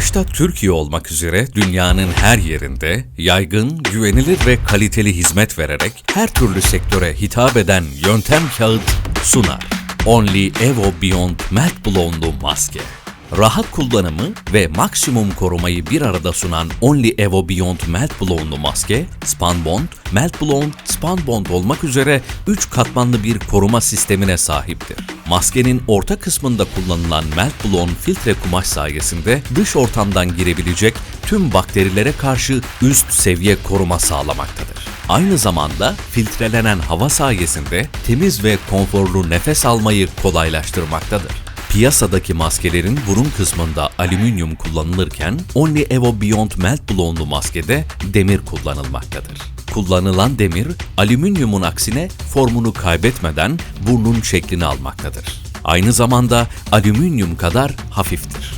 Başta Türkiye olmak üzere dünyanın her yerinde yaygın, güvenilir ve kaliteli hizmet vererek her türlü sektöre hitap eden Yöntem Kağıt sunar. Only Evo Beyond Melt Blown'lu maske. Rahat kullanımı ve maksimum korumayı bir arada sunan Only Evo Beyond Melt Blown'lu maske, Spunbond, Melt Blown, Spunbond olmak üzere 3 katmanlı bir koruma sistemine sahiptir. Maskenin orta kısmında kullanılan Melt Blown filtre kumaş sayesinde dış ortamdan girebilecek tüm bakterilere karşı üst seviye koruma sağlamaktadır. Aynı zamanda filtrelenen hava sayesinde temiz ve konforlu nefes almayı kolaylaştırmaktadır. Piyasadaki maskelerin burun kısmında alüminyum kullanılırken Only Evo Beyond Melt Blown'lu maskede demir kullanılmaktadır. Kullanılan demir, alüminyumun aksine formunu kaybetmeden burnun şeklini almaktadır. Aynı zamanda alüminyum kadar hafiftir.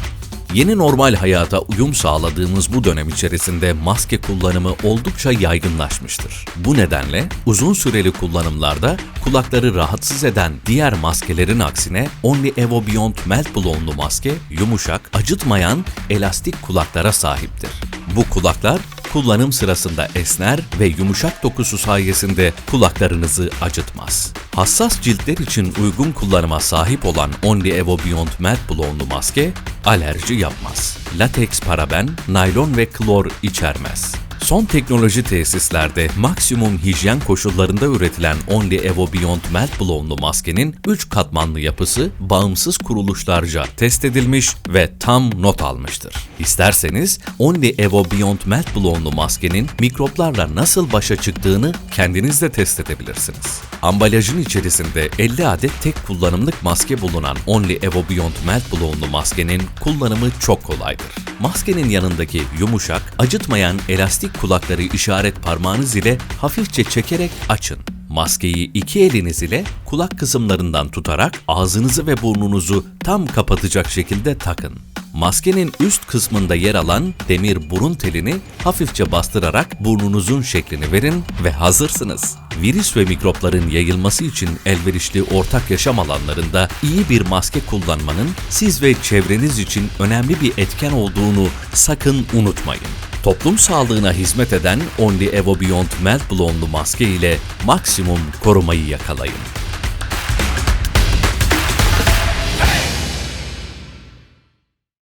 Yeni normal hayata uyum sağladığımız bu dönem içerisinde maske kullanımı oldukça yaygınlaşmıştır. Bu nedenle uzun süreli kullanımlarda kulakları rahatsız eden diğer maskelerin aksine Only Evo Beyond Melt Blown'lu maske yumuşak, acıtmayan, elastik kulaklara sahiptir. Bu kulaklar kullanım sırasında esner ve yumuşak dokusu sayesinde kulaklarınızı acıtmaz. Hassas ciltler için uygun kullanıma sahip olan Only Evo Beyond Melt Blown'lu maske alerji yapmaz. Lateks, paraben, naylon ve klor içermez. Son teknoloji tesislerde maksimum hijyen koşullarında üretilen Only Evo Beyond Melt Blown'lu maskenin 3 katmanlı yapısı bağımsız kuruluşlarca test edilmiş ve tam not almıştır. İsterseniz Only Evo Beyond Melt Blown'lu maskenin mikroplarla nasıl başa çıktığını kendiniz de test edebilirsiniz. Ambalajın içerisinde 50 adet tek kullanımlık maske bulunan Only Evo Beyond Melt Blown'lu maskenin kullanımı çok kolaydır. Maskenin yanındaki yumuşak, acıtmayan elastik kulakları işaret parmağınız ile hafifçe çekerek açın. Maskeyi iki eliniz ile kulak kısımlarından tutarak ağzınızı ve burnunuzu tam kapatacak şekilde takın. Maskenin üst kısmında yer alan demir burun telini hafifçe bastırarak burnunuzun şeklini verin ve hazırsınız. Virüs ve mikropların yayılması için elverişli ortak yaşam alanlarında iyi bir maske kullanmanın siz ve çevreniz için önemli bir etken olduğunu sakın unutmayın. Toplum sağlığına hizmet eden Only Evo Beyond Melt Blown'lu maske ile maksimum korumayı yakalayın.